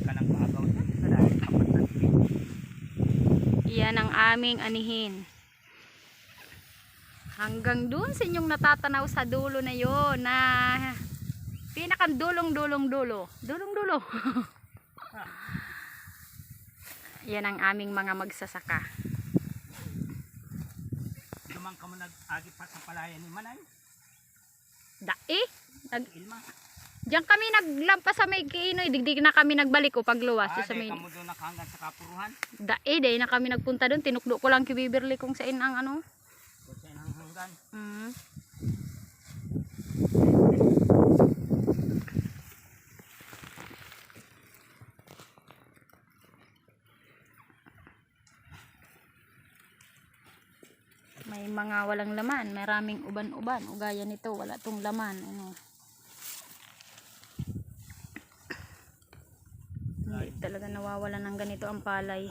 ka ng agaw dyan sa dahil apat na. Iyan ang aming anihin. Hanggang dun sa inyong natatanaw sa dulo na yon na pinakang dulong-dulong dulo. Dulong-dulo. Yan ang aming mga magsasaka. Naman ka mo nag-agi pa sa palayan ni Manay. Dae. Nag, Ilma. Diyan kami naglampas sa may kiinoy. Digdig na kami nagbalik o pagluwas. Ah, sa may, dahil ka mo doon nakahanggan sa kapuruhan. dae, dae na kami nagpunta doon. Tinukdo ko lang kibibirli kung saan ang ano. Kung saan ang hanggan. Mm. May mga walang laman, maraming uban-uban. O gaya nito, wala tong laman. Ano. Talaga nawawala ng ganito ang palay.